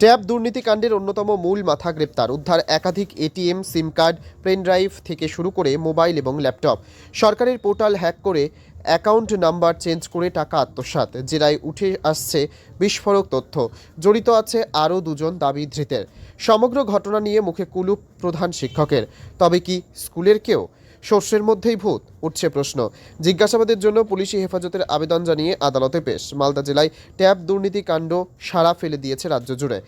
Tab দুর্নীতিকাণ্ডের অন্যতম মূল মাথা গ্রেপ্তার। উদ্ধার একাধিক ATM, SIM card, pen drive থেকে শুরু করে মোবাইল এবং ল্যাপটপ। সরকারের পোর্টাল হ্যাক করে অ্যাকাউন্ট নাম্বার চেঞ্জ করে টাকা আত্মসাৎ। জেরায় উঠে আসছে বিস্ফোরক তথ্য। জড়িত আছে আরও দুজন দাবি ধৃতের। সমগ্র ঘটনা নিয়ে মুখে কুলুপ প্রধান শিক্ষকের। তবে কি স্কুলের কেউ? শস্যের মধ্যেই ভূত। উঠছে প্রশ্ন। জিজ্ঞাসাবাদের জন্য পুলিশি হেফাজতের আবেদন জানিয়ে আদালতে পেশ। মালদা জেলায় ট্যাব দুর্নীতি কাণ্ড সাড়া ফেলে দিয়েছে রাজ্য জুড়ে।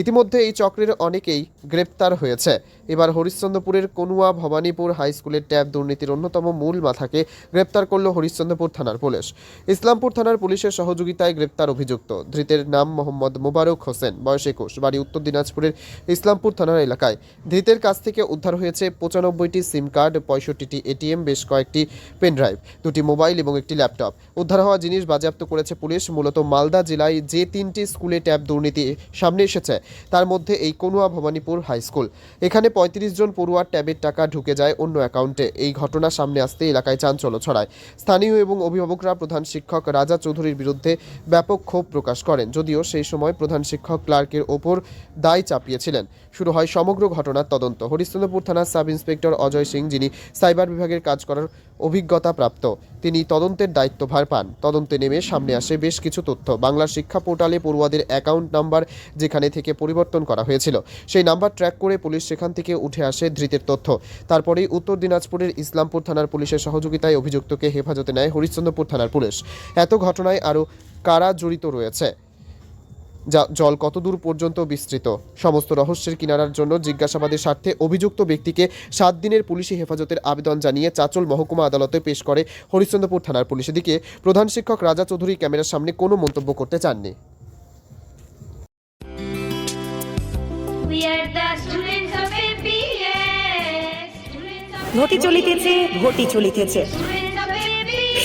ইতিমধ্যে এই চক্রের অনেকেই গ্রেপ্তার হয়েছে। এবার হরিশ্চন্দ্রপুরের কনুয়া ভবানীপুর হাই স্কুলের ট্যাব দুর্নীতির অন্যতম মূল মাথাকে গ্রেপ্তার করল হরিশ্চন্দ্রপুর থানার পুলিশ। ইসলামপুর থানার পুলিশের সহযোগিতায় গ্রেপ্তার অভিযুক্ত। ধৃতের নাম মোহাম্মদ মোবারক হোসেন, বয়স একুশ, বাড়ি উত্তর দিনাজপুরের ইসলামপুর থানার এলাকায়। ধৃতের কাছ থেকে উদ্ধার হয়েছে পঁচানব্বইটি সিম কার্ড, পঁয়ষট্টিটি এটিএম, বেশ কয়েকটি পেনড্রাইভ দুটি মোবাইল এবং একটি ল্যাপটপ। উদ্ধার হওয়া জিনিস বাজেয়াপ্ত করেছে পুলিশ। মূলত মালদা জেলায় যে তিনটি স্কুলে ট্যাব দুর্নীতি সামনে এসেছে, তার মধ্যে এই কনুয়া ভবানীপুর হাই স্কুল। এখানে পঁয়ত্রিশ জন পড়ুয়ার ট্যাবের টাকা ঢুকে যায় অন্য অ্যাকাউন্টে। এই ঘটনা সামনে আসতে এলাকায় চাঞ্চল্য ছড়ায়। স্থানীয় এবং অভিভাবকরা প্রধান শিক্ষক রাজা চৌধুরীর বিরুদ্ধে ব্যাপক ক্ষোভ প্রকাশ করেন, যদিও সেই সময় প্রধান শিক্ষক ক্লার্কের ওপর দায় চাপিয়েছিলেন। শুরু হয় সমগ্র ঘটনার তদন্ত। হরিশ্চন্দ্রপুর থানার সাব ইন্সপেক্টর অজয় সিং, যিনি সাইবার বিভাগের কাজ করার অভিজ্ঞতা প্রাপ্ত তিনি তদন্তের দায়িত্বভার পান। তদন্তে নেমে সামনে আসে বেশ কিছু তথ্য। বাংলা শিক্ষা পোর্টালে পড়ুয়াদের অ্যাকাউন্ট নাম্বার যেখানে থেকে পরিবর্তন করা হয়েছিল, সেই নাম্বার ট্র্যাক করে পুলিশ সেখান থেকে উঠে আসে ধৃতের তথ্য। তারপরেই উত্তর দিনাজপুরের ইসলামপুর থানার পুলিশের সহযোগিতায় অভিযুক্তকে হেফাজতে নেয় হরিশ্চন্দ্রপুর থানার পুলিশ। এত ঘটনায় আরও কারা জড়িত রয়েছে? যা জল কতদূর পর্যন্ত বিস্তৃত? সমস্ত রহস্যের কিনারার জন্য জিজ্ঞাসাবাদের স্বার্থে অভিযুক্ত ব্যক্তিকে সাত দিনের পুলিশি হেফাজতের আবেদন জানিয়ে চাচল মহকুমা আদালতে পেশ করে হরিশ্চন্দ্রপুর থানার পুলিশ। এদিকে প্রধান শিক্ষক রাজা চৌধুরী ক্যামেরার সামনে কোনো মন্তব্য করতে চাননি। ঘটি চলিতেছে ঘটি চলিতেছে.